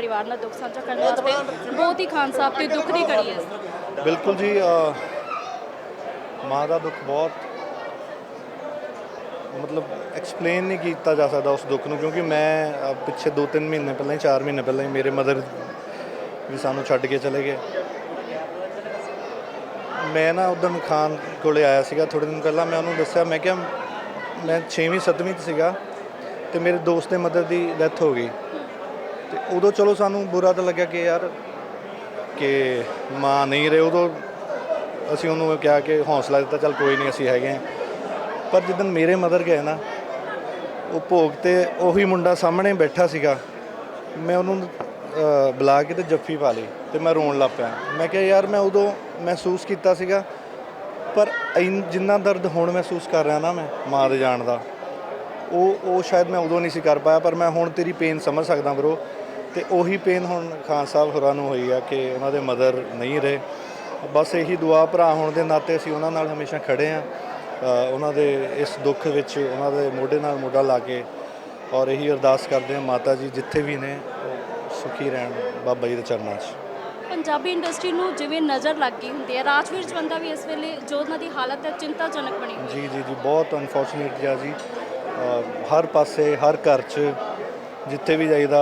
ਪਰਿਵਾਰ ਨਾਲ ਦੁੱਖ ਸਾਂਝਾ ਕਰਨ ਵਾਸਤੇ ਬਹੁਤ ਹੀ ਖਾਨ ਸਾਹਿਬ ਤੇ ਦੁੱਖ ਦੀ ਘੜੀ ਹੈ। ਬਿਲਕੁਲ ਜੀ ਮਾਂ ਦਾ ਦੁੱਖ ਬਹੁਤ, ਮਤਲਬ ਐਕਸਪਲੇਨ ਨਹੀਂ ਕੀਤਾ ਜਾ ਸਕਦਾ ਉਸ ਦੁੱਖ ਨੂੰ, ਕਿਉਂਕਿ ਮੈਂ ਪਿੱਛੇ 2-3 ਮਹੀਨੇ ਪਹਿਲਾਂ ਹੀ 4 ਮਹੀਨੇ ਪਹਿਲਾਂ ਹੀ ਮੇਰੇ ਮਦਰ ਵੀ ਸਾਨੂੰ ਛੱਡ ਕੇ ਚਲੇ ਗਏ। ਮੈਂ ਨਾ ਉਦੋਂ ਖਾਨ ਕੋਲੇ ਆਇਆ ਸੀਗਾ ਥੋੜੇ ਦਿਨ ਪਹਿਲਾਂ, ਮੈਂ ਉਹਨੂੰ ਦੱਸਿਆ, ਮੈਂ ਕਿਹਾ ਮੈਂ 6ਵੀਂ 7ਵੀਂ ਚ ਸੀਗਾ ਤੇ ਮੇਰੇ ਦੋਸਤ ਦੇ ਮਦਰ ਦੀ ਡੈਥ ਹੋ ਗਈ। ਤੇ ਉਦੋਂ ਚਲੋ ਸਾਨੂੰ ਬੁਰਾ ਤਾਂ ਲੱਗਿਆ ਕਿ ਯਾਰ ਕਿ ਮਾਂ ਨਹੀਂ ਰਹੇ, ਉਦੋਂ ਅਸੀਂ ਉਹਨੂੰ ਕਿਹਾ ਕਿ ਹੌਸਲਾ ਦਿੱਤਾ, ਚੱਲ ਕੋਈ ਨਹੀਂ, ਅਸੀਂ ਹੈਗੇ ਹਾਂ। ਪਰ ਜਦੋਂ ਮੇਰੇ ਮਦਰ ਗਏ ਨਾ, ਉਹ ਭੋਗ ਤੇ ਉਹੀ ਮੁੰਡਾ ਸਾਹਮਣੇ ਬੈਠਾ ਸੀਗਾ। ਮੈਂ ਉਹਨੂੰ ਬੁਲਾ ਕੇ ਤੇ ਜੱਫੀ ਪਾ ਲਈ ਤੇ ਮੈਂ ਰੋਣ ਲੱਗ ਪਿਆ। ਮੈਂ ਕਿਹਾ, ਯਾਰ, ਮੈਂ ਉਦੋਂ ਮਹਿਸੂਸ ਕੀਤਾ ਸੀਗਾ, ਪਰ ਇੰਨ- ਜਿੰਨਾ ਦਰਦ ਹੁਣ ਮਹਿਸੂਸ ਕਰ ਰਿਹਾ ਨਾ ਮੈਂ ਮਾਂ ਦੇ ਜਾਣ ਦਾ ਉਹ ਉਹ ਸ਼ਾਇਦ ਮੈਂ ਉਦੋਂ ਨਹੀਂ ਸੀ ਕਰ ਪਾਇਆ ਪਰ ਮੈਂ ਹੁਣ ਤੇਰੀ ਪੇਨ ਸਮਝ ਸਕਦਾ ਬ్రో ਤੇ ਉਹੀ ਪੇਨ ਹੁਣ ਖਾਨ ਸਾਹਿਬ ਹੋਰਾਂ ਨੂੰ ਹੋਈ ਆ ਕਿ ਉਹਨਾਂ ਦੇ ਮਦਰ ਨਹੀਂ ਰਹੇ। ਬਸ ਇਹੀ ਦੁਆ ਭਰਾ ਹੋਣ ਦੇ ਨਾਤੇ ਅਸੀਂ ਉਹਨਾਂ ਨਾਲ ਹਮੇਸ਼ਾ ਖੜੇ ਆ। ਉਹਨਾਂ ਦੇ ਇਸ ਦੁੱਖ ਵਿੱਚ ਉਹਨਾਂ ਦੇ ਮੋਢੇ ਨਾਲ ਮੋਢਾ ਲਾ ਕੇ ਔਰ ਇਹੀ ਅਰਦਾਸ ਕਰਦੇ ਆ ਮਾਤਾ ਜੀ ਜਿੱਥੇ ਵੀ ਨੇ ਸੁਖੀ ਰਹਿਣ ਬਾਬਾ ਜੀ ਦੇ ਚਰਨਾਂ 'ਚ। ਪੰਜਾਬੀ ਇੰਡਸਟਰੀ ਨੂੰ ਜਿਵੇਂ ਨਜ਼ਰ ਲੱਗ ਗਈ ਹੁੰਦੀ ਹੈ ਰਾਜਵੀਰ ਜਵੰਦਾ ਵੀ ਇਸ ਵੇਲੇ ਜੋ ਉਹਨਾਂ ਦੀ ਹਾਲਤ ਹੈ ਚਿੰਤਾਜਨਕ ਬਣੀ ਹੋਈ ਜੀ ਜੀ ਜੀ ਬਹੁਤ ਅਨਫੋਰਚੂਨੇਟ ਜੀ। ਹਰ ਪਾਸੇ, ਹਰ ਘਰ 'ਚ ਜਿੱਥੇ ਵੀ ਜਾਈਦਾ,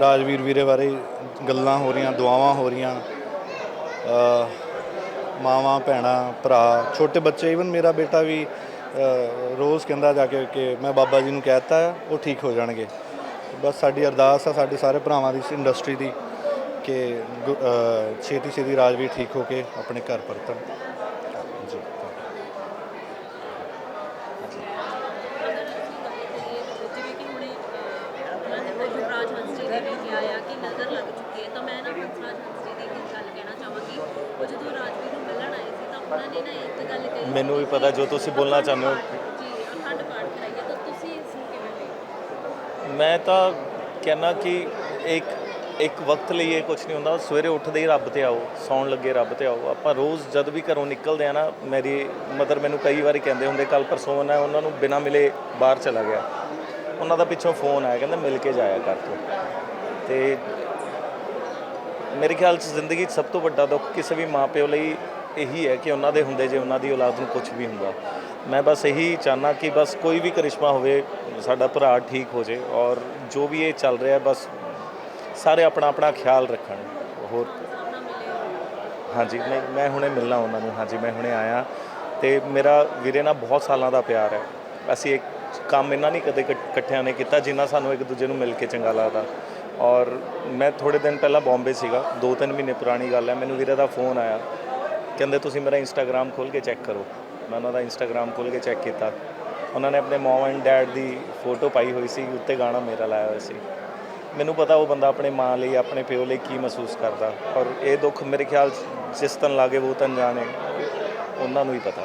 ਰਾਜਵੀਰ ਵੀਰੇ ਬਾਰੇ ਗੱਲਾਂ ਹੋ ਰਹੀਆਂ, ਦੁਆਵਾਂ ਹੋ ਰਹੀਆਂ ਮਾਵਾਂ, ਭੈਣਾਂ, ਭਰਾ, ਛੋਟੇ ਬੱਚੇ ਇਵਨ ਮੇਰਾ ਬੇਟਾ ਵੀ ਰੋਜ਼ ਕਹਿੰਦਾ ਜਾ ਕੇ ਕਿ ਮੈਂ ਬਾਬਾ ਜੀ ਨੂੰ ਕਹਿਤਾ ਆ ਉਹ ਠੀਕ ਹੋ ਜਾਣਗੇ। ਬਸ ਸਾਡੀ ਅਰਦਾਸ ਆ, ਸਾਡੇ ਸਾਰੇ ਭਰਾਵਾਂ ਦੀ ਇੰਡਸਟਰੀ ਦੀ, ਕਿ ਛੇਤੀ ਛੇਤੀ ਰਾਜਵੀਰ ਠੀਕ ਹੋ ਕੇ ਆਪਣੇ ਘਰ ਪਰਤਣ ਜੀ ਜਿਵੇਂ ਕਿ ਹੁਣੇ ਅਹ, ਉਹਨਾਂ ਨੇ ਯੁਵਰਾਜ ਹੰਸਜੀ ਨੇ ਵੀ ਕਿਹਾ ਆ ਕਿ ਨਜ਼ਰ ਲੱਗ ਚੁੱਕੀ ਹੈ ਤਾਂ ਮੈਂ ਨਾ ਹੰਸਰਾਜ ਹੰਸਜੀ ਦੀ ਇੱਕ ਗੱਲ ਕਹਿਣਾ ਚਾਹਾਂਗੀ ਉਹ ਜਦੋਂ ਰਾਜਵੀਰ ਨੂੰ ਮਿਲਣ ਆਏ ਸੀ ਤਾਂ ਉਹਨਾਂ ਨੇ ਨਾ ਇੱਕ ਗੱਲ ਕਹੀ ਮੈਨੂੰ ਵੀ ਪਤਾ ਜੋ ਤੁਸੀਂ ਬੋਲਣਾ ਚਾਹੁੰਦੇ ਹੋ। ਜੀ ਅਖੰਡ ਪਾਠ ਕਰਾਈਏ ਤਾਂ ਤੁਸੀਂ ਇਸ ਨੂੰ ਕਿਵੇਂ ਦੇਖਦੇ ਮੈਂ ਤਾਂ ਕਹਿਣਾ ਕਿ ਇੱਕ ਇੱਕ ਵਕਤ ਲਈ ਇਹ ਕੁਝ ਨਹੀਂ ਹੁੰਦਾ। ਸਵੇਰੇ ਉੱਠਦੇ ਹੀ ਰੱਬ ਤੇ ਆਓ ਸੌਣ ਲੱਗੇ ਰੱਬ ਤੇ ਆਓ। ਆਪਾਂ ਰੋਜ਼ ਜਦ ਵੀ ਘਰੋਂ ਨਿਕਲਦੇ ਆ ਨਾ ਮੇਰੀ ਮਦਰ ਮੈਨੂੰ ਕਈ ਵਾਰੀ ਕਹਿੰਦੇ ਹੁੰਦੇ ਕੱਲ ਪਰਸੋਂ ਨਾ ਉਹਨਾਂ ਨੂੰ ਬਿਨਾਂ ਮਿਲੇ ਬਾਹਰ ਚਲਾ ਗਿਆ। ਉਹਨਾਂ ਦਾ ਪਿੱਛੋਂ ਫੋਨ ਆਇਆ ਕਹਿੰਦਾ ਮਿਲ ਕੇ ਜਾਇਆ ਕਰ ਤੂੰ। ਤੇ ਮੇਰੇ ਖਿਆਲ 'ਚ ਜ਼ਿੰਦਗੀ 'ਚ ਸਭ ਤੋਂ ਵੱਡਾ ਦੁੱਖ ਕਿਸੇ ਵੀ ਮਾਪਿਓ ਲਈ ਇਹੀ ਹੈ ਕਿ ਉਹਨਾਂ ਦੇ ਹੁੰਦੇ ਜੇ ਉਹਨਾਂ ਦੀ ਔਲਾਦ ਨੂੰ ਕੁਝ ਵੀ ਹੁੰਦਾ। ਮੈਂ ਬਸ ਇਹੀ ਚਾਹਨਾ ਕਿ ਬਸ ਕੋਈ ਵੀ ਕਰਿਸ਼ਮਾ ਹੋਵੇ, ਸਾਡਾ ਭਰਾ ਠੀਕ ਹੋ ਜੇ ਔਰ ਜੋ ਵੀ ਇਹ ਚੱਲ ਰਿਹਾ ਬਸ ਸਾਰੇ ਆਪਣਾ ਆਪਣਾ ਖਿਆਲ ਰੱਖਣ। ਹੋਰ ਹਾਂਜੀ, ਨਹੀਂ, ਮੈਂ ਹੁਣੇ ਮਿਲਣਾ ਉਹਨਾਂ ਨੂੰ। ਹਾਂਜੀ, ਮੈਂ ਹੁਣੇ ਆਇਆ ਤੇ ਮੇਰਾ ਵੀਰੇ ਨਾਲ ਬਹੁਤ ਸਾਲਾਂ ਦਾ ਪਿਆਰ ਹੈ। ਅਸੀਂ ਇੱਕ ਕੰਮ ਇਹਨਾਂ ਨਹੀਂ ਕਦੇ ਇਕੱਠ- ਇਕੱਠਿਆਂ ਨੇ ਕੀਤਾ ਜਿੰਨਾ ਸਾਨੂੰ ਇੱਕ ਦੂਜੇ ਨੂੰ ਮਿਲ ਕੇ ਚੰਗਾ ਲੱਗਦਾ। ਔਰ ਮੈਂ ਥੋੜੇ ਦਿਨ ਪਹਿਲਾਂ ਬੰਬੇ ਸੀਗਾ 2-3 ਮਹੀਨੇ ਪੁਰਾਣੀ ਗੱਲ ਹੈ, ਮੈਨੂੰ ਵੀਰੇ ਦਾ ਫੋਨ ਆਇਆ। ਕਹਿੰਦੇ, ਤੁਸੀਂ ਮੇਰਾ ਇੰਸਟਾਗ੍ਰam ਖੋਲ ਕੇ ਚੈੱਕ ਕਰੋ। ਮੈਂ ਉਹਨਾਂ ਦਾ ਇੰਸਟਾਗ੍ਰam ਖੋਲ ਕੇ ਚੈੱਕ ਕੀਤਾ। ਉਹਨਾਂ ਨੇ ਆਪਣੇ ਮਮ ਐਂਡ ਡੈਡ ਦੀ ਫੋਟੋ ਪਾਈ ਹੋਈ ਸੀ, ਉੱਤੇ ਗਾਣਾ ਮੇਰਾ ਲਾਇਆ ਹੋਇਆ ਸੀ। ਮੈਨੂੰ ਪਤਾ ਉਹ ਬੰਦਾ ਆਪਣੇ ਮਾਂ ਲਈ, ਆਪਣੇ ਪਿਓ ਲਈ ਕੀ ਮਹਿਸੂਸ ਕਰਦਾ। ਔਰ ਇਹ ਦੁੱਖ ਮੇਰੇ ਖਿਆਲ 'ਚ ਜਿਸ ਤਨ ਲਾਗੇ, ਉਹ ਤਨ ਜਾਣੇ, ਉਹਨਾਂ ਨੂੰ ਹੀ ਪਤਾ।